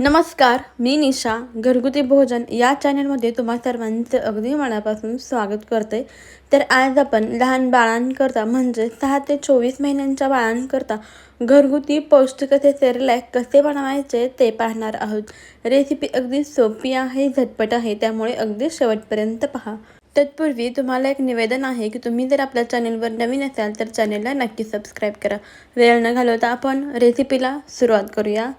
नमस्कार मी निशा घरगुती भोजन या चॅनलमध्ये तुम्हा सर्वांचं अगदी मनापासून स्वागत करते. तर आज आपण लहान बाळांकरता म्हणजे सहा ते चोवीस महिन्यांच्या बाळांकरता घरगुती पौष्टिक असे सेरलॅक कसे बनवायचे ते पाहणार आहोत. रेसिपी अगदी सोपी आहे झटपट आहे त्यामुळे अगदी शेवटपर्यंत पहा. तत्पूर्वी तुम्हाला एक निवेदन आहे की तुम्ही जर आपल्या चॅनलवर नवीन असाल तर चॅनेलला नक्की सबस्क्राईब करा. वेळ न घालवता आपण रेसिपीला सुरुवात करूया.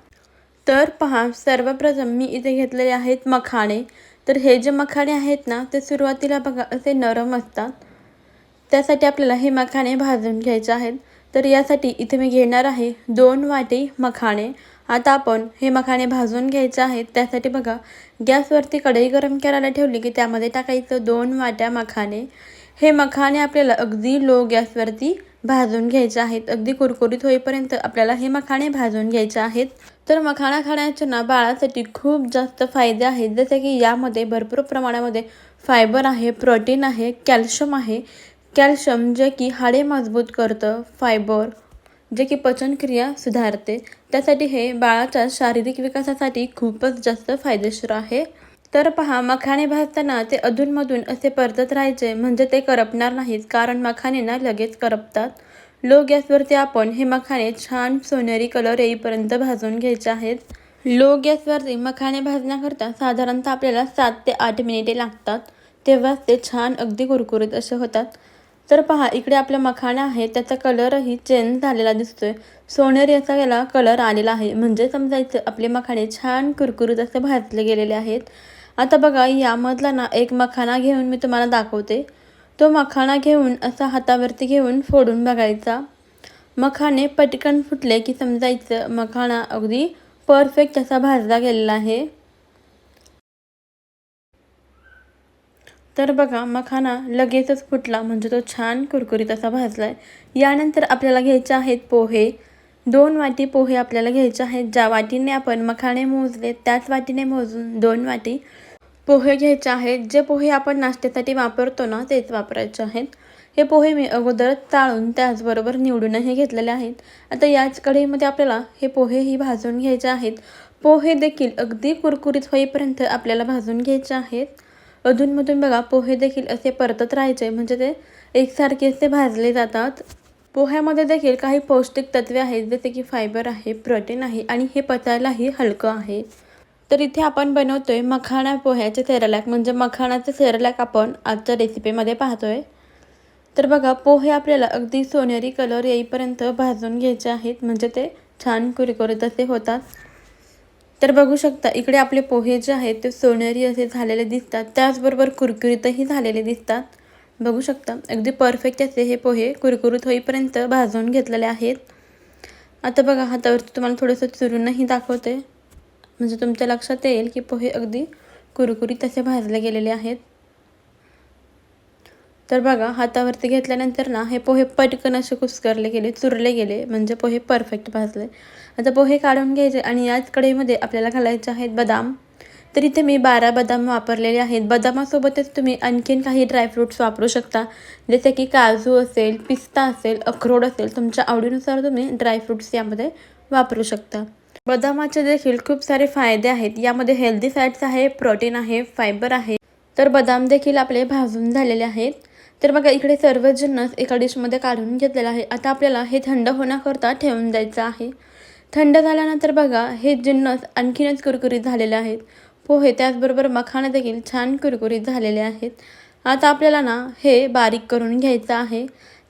तर पहा सर्वप्रथम मी इथे घेतलेले आहेत मखाणे. तर हे जे मखाणे आहेत ना ते सुरुवातीला बघा असे नरम असतात. त्यासाठी आपल्याला हे मखाणे भाजून घ्यायचे आहेत. तर यासाठी इथे मी घेणार आहे दोन वाटी मखाणे. आता आपण हे मखाणे भाजून घ्यायचे आहेत. त्यासाठी बघा गॅसवरती कढई गरम करायला ठेवली की त्यामध्ये टाकायचं दोन वाट्या मखाणे. हे मखाणे आपल्याला अगदी लो गॅसवरती भाजून घ्यायचे आहेत. अगदी कुरकुरीत होईपर्यंत आपल्याला हे मखाणे भाजून घ्यायचे आहेत. तर मखाणा खाण्याच्या ना बाळासाठी खूप जास्त फायदे आहेत. जसे की यामध्ये भरपूर प्रमाणामध्ये फायबर आहे प्रोटीन आहे कॅल्शियम आहे. कॅल्शियम जे की हाडे मजबूत करतं फायबर जे की पचनक्रिया सुधारते. त्यासाठी हे बाळाच्या शारीरिक विकासासाठी खूपच जास्त फायदेशीर आहे. तर पहा मखाणे भाजताना ते अधूनमधून असे परतत राहायचे म्हणजे ते करपणार नाहीत कारण मखाणे ना लगेच करपतात. लो गॅसवरती आपण हे मखाणे छान सोनेरी कलर येईपर्यंत भाजून घ्यायचे आहेत. लो गॅसवरती मखाणे भाजण्याकरता साधारणतः आपल्याला सात ते आठ मिनिटे लागतात. तेव्हाच ते छान अगदी कुरकुरीत असे होतात. तर पहा इकडे आपला मखाणा आहे त्याचा कलरही चेंज झालेला दिसतोय. सोनेरी असा याला कलर आलेला आहे. म्हणजे समजायचं आपले मखाणे छान कुरकुरीत असे भाजले गेलेले आहेत. आता बघा यामधला ना एक मखाना घेऊन मी तुम्हाला दाखवते. तो मखाणा घेऊन असा हातावरती घेऊन फोडून बघायचा. मखाणे पटकन फुटले की समजायचं मखाणा अगदी परफेक्ट असा भाजला गेलेला आहे. तर बघा मखाना लगेचच फुटला म्हणजे तो छान कुरकुरीत असा भाजला आहे यानंतर आपल्याला घ्यायचे आहेत पोहे. दोन वाटी पोहे आपल्याला घ्यायचे आहेत. ज्या वाटीने आपण मखाणे मोजले त्याच वाटीने मोजून दोन वाटी पोहे घ्यायचे आहेत. जे पोहे आपण नाश्त्यासाठी वापरतो ना तेच वापरायचे आहेत. हे पोहे मी अगोदर चाळून त्याचबरोबर निवडूनही घेतलेले आहेत. आता याच कढईमध्ये आपल्याला हे पोहेही भाजून घ्यायचे आहेत. पोहे देखील अगदी कुरकुरीत होईपर्यंत आपल्याला भाजून घ्यायचे आहेत. अधूनमधून बघा पोहे देखील असे परतत राहायचे म्हणजे ते एकसारखे असे भाजले जातात. पोह्यामध्ये देखील काही पौष्टिक तत्वे आहेत जसे की फायबर आहे प्रोटीन आहे आणि हे पचायलाही हलकं आहे. तर इथे आपण बनवतोय मखाणा पोह्याचे सेरलॅक म्हणजे मखाणाचे सेरलॅक आपण आजच्या रेसिपीमध्ये पाहतोय. तर बघा पोहे आपल्याला अगदी सोनेरी कलर येईपर्यंत भाजून घ्यायचे आहेत. म्हणजे ते छान कुरकुरीत असे होतात. तर बघू शकता इकडे आपले पोहे जे आहेत ते सोनेरी असे झालेले दिसतात. त्याचबरोबर कुरकुरीतही झालेले दिसतात. बघू शकता अगदी परफेक्ट असे हे पोहे कुरकुरीत होईपर्यंत भाजून घेतलेले आहेत. आता बघा हातावरती तुम्हाला थोडंसं चुरूनही दाखवते. म्हणजे तुमच्या लक्षात येईल की पोहे अगदी कुरकुरीत असे भाजले गेलेले आहेत. तर बघा हातावरती घेतल्यानंतर ना हे पोहे पटकन असे कुस्करले गेले चुरले गेले म्हणजे पोहे परफेक्ट भाजले. आता पोहे काढून घ्यायचे आणि याच कढईमध्ये आपल्याला घालायचे आहेत बदाम. तर इथे मी बारा बदाम वापरलेले आहेत. बदामासोबतच तुम्ही आणखीन काही ड्रायफ्रूट्स वापरू शकता. जसे की काजू असेल पिस्ता असेल अक्रोड असेल तुमच्या आवडीनुसार तुम्ही ड्रायफ्रूट्स यामध्ये वापरू शकता. बदामाचे देखील खूप सारे फायदे आहेत. यामध्ये हेल्दी फॅट्स आहे प्रोटीन आहे फायबर आहे. तर बदाम देखील आपले भाजून झालेले आहेत. तर बघा इकडे सर्व जिन्नस एका डिशमध्ये काढून घेतलेला आहे. आता आपल्याला हे थंड होण्याकरता ठेवून द्यायचं आहे. थंड झाल्यानंतर बघा हे जिन्नस आणखीनच कुरकुरीत झालेले आहेत. पोहे त्याचबरोबर मखाणं देखील छान कुरकुरीत झालेले आहेत. आता आपल्याला ना हे बारीक करून घ्यायचं आहे.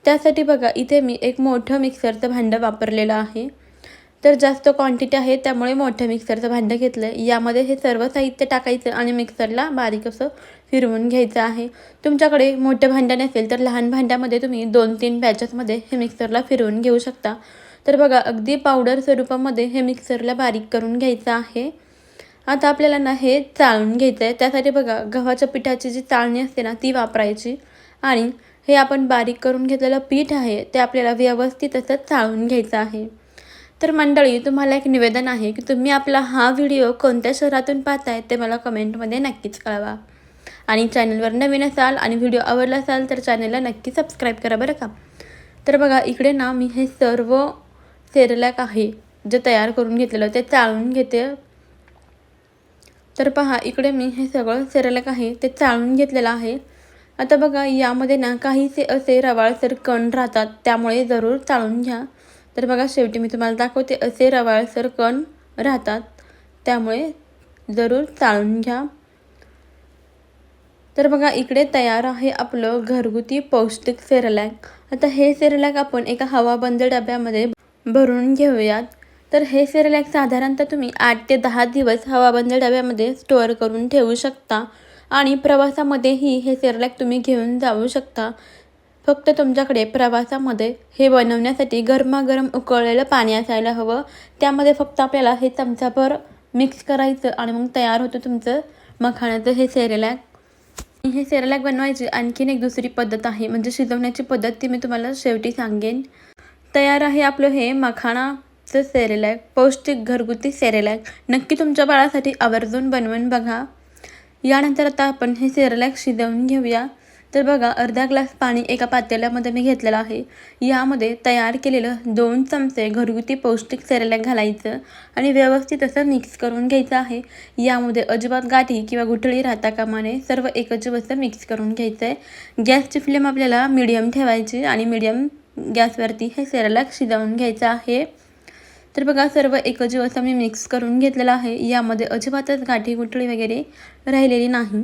त्यासाठी बघा इथे मी एक मोठं मिक्सरचं भांडं वापरलेलं आहे. तर जास्त क्वांटिटी आहे त्यामुळे मोठ्या मिक्सरचं भांडं घेतलं आहे यामध्ये हे सर्व साहित्य टाकायचं आणि मिक्सरला बारीक असं फिरवून घ्यायचं आहे. तुमच्याकडे मोठं भांडं नसेल तर लहान भांड्यामध्ये तुम्ही दोन तीन बॅचेसमध्ये हे मिक्सरला फिरवून घेऊ शकता. तर बघा अगदी पावडर स्वरूपामध्ये हे मिक्सरला बारीक करून घ्यायचं आहे. आता आपल्याला ना हे चाळून घ्यायचं आहे. त्यासाठी बघा गव्हाच्या पिठाची जी चाळणी असते ना ती वापरायची. आणि हे आपण बारीक करून घेतलेलं पीठ आहे ते आपल्याला व्यवस्थित असं चाळून घ्यायचं आहे. तर मंडळी तुम्हाला एक निवेदन आहे की तुम्ही आपला हा व्हिडिओ कोणत्या शहरातून पाहताय ते मला कमेंटमध्ये नक्कीच कळवा. आणि चॅनलवर नवीन असाल आणि व्हिडिओ आवडला असाल तर चॅनलला नक्की सबस्क्राईब करा बरं का. तर बघा इकडे ना मी हे सर्व सेरलॅक आहे जे तयार करून घेतलेलं ते चाळून घेते. तर पहा इकडे मी हे सगळं सेरेलॅक आहे ते चाळून घेतलेलं आहे. आता बघा यामध्ये ना काहीसे असे रवाळसर कण राहतात त्यामुळे जरूर चाळून घ्या. तर बघा शेवटी मी तुम्हाला दाखवते असे रवाळसर कण राहतात. त्यामुळे जरूर चाळून घ्या. तर बघा इकडे तयार आहे आपलं घरगुती पौष्टिक सेरलॅक. आता हे सेरलॅक आपण एका हवाबंद डब्यामध्ये भरून घेऊयात. तर हे सेरलॅक साधारणतः तुम्ही आठ ते दहा दिवस हवाबंद डब्यामध्ये स्टोअर करून ठेवू शकता. आणि प्रवासामध्येही हे सेरलॅक तुम्ही घेऊन जाऊ शकता. फक्त तुमच्याकडे प्रवासामध्ये हे बनवण्यासाठी गरमागरम उकळलेलं पाणी असायला हवं. त्यामध्ये फक्त आपल्याला हे चमचाभर मिक्स करायचं आणि मग तयार होतं तुमचं मखाण्याचं हे सेरेलॅक हे सेरेलॅक बनवायची आणखीन एक दुसरी पद्धत आहे म्हणजे शिजवण्याची पद्धत ती मी तुम्हाला शेवटी सांगेन. तयार आहे आपलं हे मखाणाचं सेरेलॅक पौष्टिक घरगुती सेरेलॅक नक्की तुमच्या बाळासाठी आवर्जून बनवून बघा. यानंतर आता आपण हे सेरेलॅक शिजवून घेऊया. तर बघा अर्धा ग्लास पाणी एका पातेल्यामध्ये मी घेतलेलं आहे. यामध्ये तयार केलेलं दोन चमचे घरगुती पौष्टिक सेरेलॅक घालायचं आणि व्यवस्थित असं मिक्स करून घ्यायचं आहे. यामध्ये अजिबात गाठी किंवा गुठळी राहता कामाने सर्व एकजीव असं मिक्स करून घ्यायचं आहे गॅसची फ्लेम आपल्याला मिडियम ठेवायची आणि मिडियम गॅसवरती हे सेरेलॅक शिजवून घ्यायचं आहे. तर बघा सर्व एकजीव असं मी मिक्स करून घेतलेलं आहे. यामध्ये अजिबातच गाठी गुठळी वगैरे राहिलेली नाही.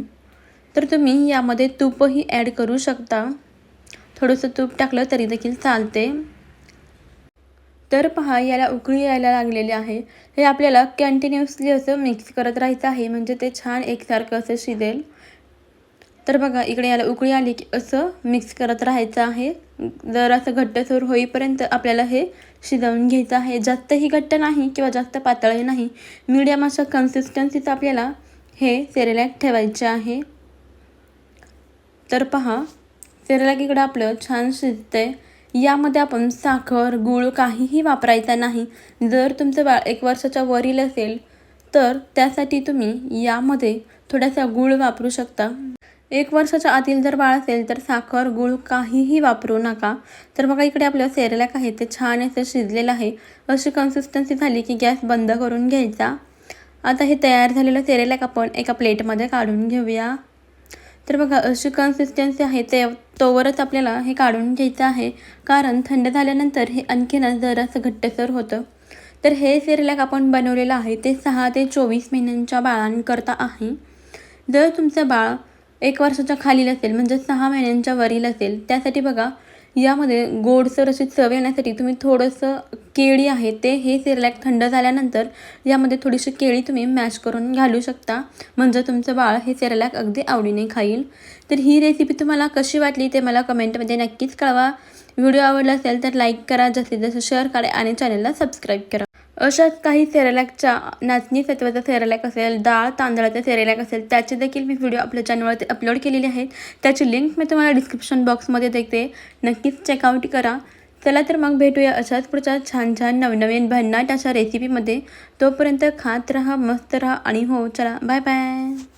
तर तुम्ही यामध्ये तूपही ॲड करू शकता. थोडंसं तूप टाकलं तरी देखील चालते. तर पहा याला उकळी यायला लागलेली आहे. हे आपल्याला कंटिन्युअसली असं मिक्स करत राहायचं आहे म्हणजे ते छान एकसारखं असं शिजेल. तर बघा इकडे याला उकळी आली की असं मिक्स करत राहायचं आहे. जर असं घट्टसर होईपर्यंत आपल्याला हे शिजवून घ्यायचं आहे. जास्तही घट्ट नाही किंवा जास्त पातळही नाही. मीडियम अशा कन्सिस्टन्सीचं आपल्याला हे सेरेलॅक ठेवायचे आहे. तर पहा सेरेलॅक इकडं आपलं छान शिजतंय. यामध्ये आपण साखर गूळ काहीही वापरायचा नाही. जर तुमचं बाळ एक वर्षाच्या वरील असेल तर त्यासाठी तुम्ही यामध्ये थोडासा गूळ वापरू शकता. एक वर्षाच्या आतील जर बाळ असेल तर साखर गूळ काहीही वापरू नका. तर बघा इकडे आपलं सेरेलॅक आहे ते छान असं शिजलेलं आहे. अशी कन्सिस्टन्सी झाली की गॅस बंद करून घ्यायचा. आता हे तयार झालेलं सेरेलॅक आपण एका प्लेटमध्ये काढून घेऊया. तर बघा अशी कन्सिस्टन्सी आहे ते तोवरच आपल्याला हे काढून घ्यायचं आहे. कारण थंड झाल्यानंतर हे आणखीनच जरासं घट्टसर होतं. तर हे सिरलॅक आपण बनवलेलं आहे ते सहा ते चोवीस महिन्यांच्या बाळांकरता आहे. जर तुमचं बाळ एक वर्षाच्या खालील असेल म्हणजे सहा महिन्यांच्या वरील असेल त्यासाठी बघा यामध्ये गोडसर अशी चव येण्यासाठी तुम्ही थोडंसं केळी आहे ते हे सिरलॅक थंड झाल्यानंतर यामध्ये थोडीशी केळी तुम्ही मॅश करून घालू शकता. म्हणजे तुमचं बाळ हे सेरलॅक अगदी आवडीने खाईल. तर ही रेसिपी तुम्हाला कशी वाटली ते मला कमेंटमध्ये नक्कीच कळवा. व्हिडिओ आवडला असेल तर लाईक करा जास्तीत जास्त शेअर करा आणि चॅनलला सबस्क्राईब करा. अशाच काही सेरेलॅकच्या नाचणी सत्वाचा सेरेलॅक असेल डाळ तांदळाचा सेरेलॅक असेल त्याचे देखील मी व्हिडिओ आपल्या चॅनलवरती अपलोड केलेले आहेत. त्याची लिंक मी तुम्हाला डिस्क्रिप्शन बॉक्समध्ये देते. नक्कीच चेकआउट करा. चला तर मग भेटूया अशाच पुढच्या छान छान नवनवीन भन्नाट अशा रेसिपीमध्ये तोपर्यंत खात राहा मस्त राहा आणि हो चला बाय बाय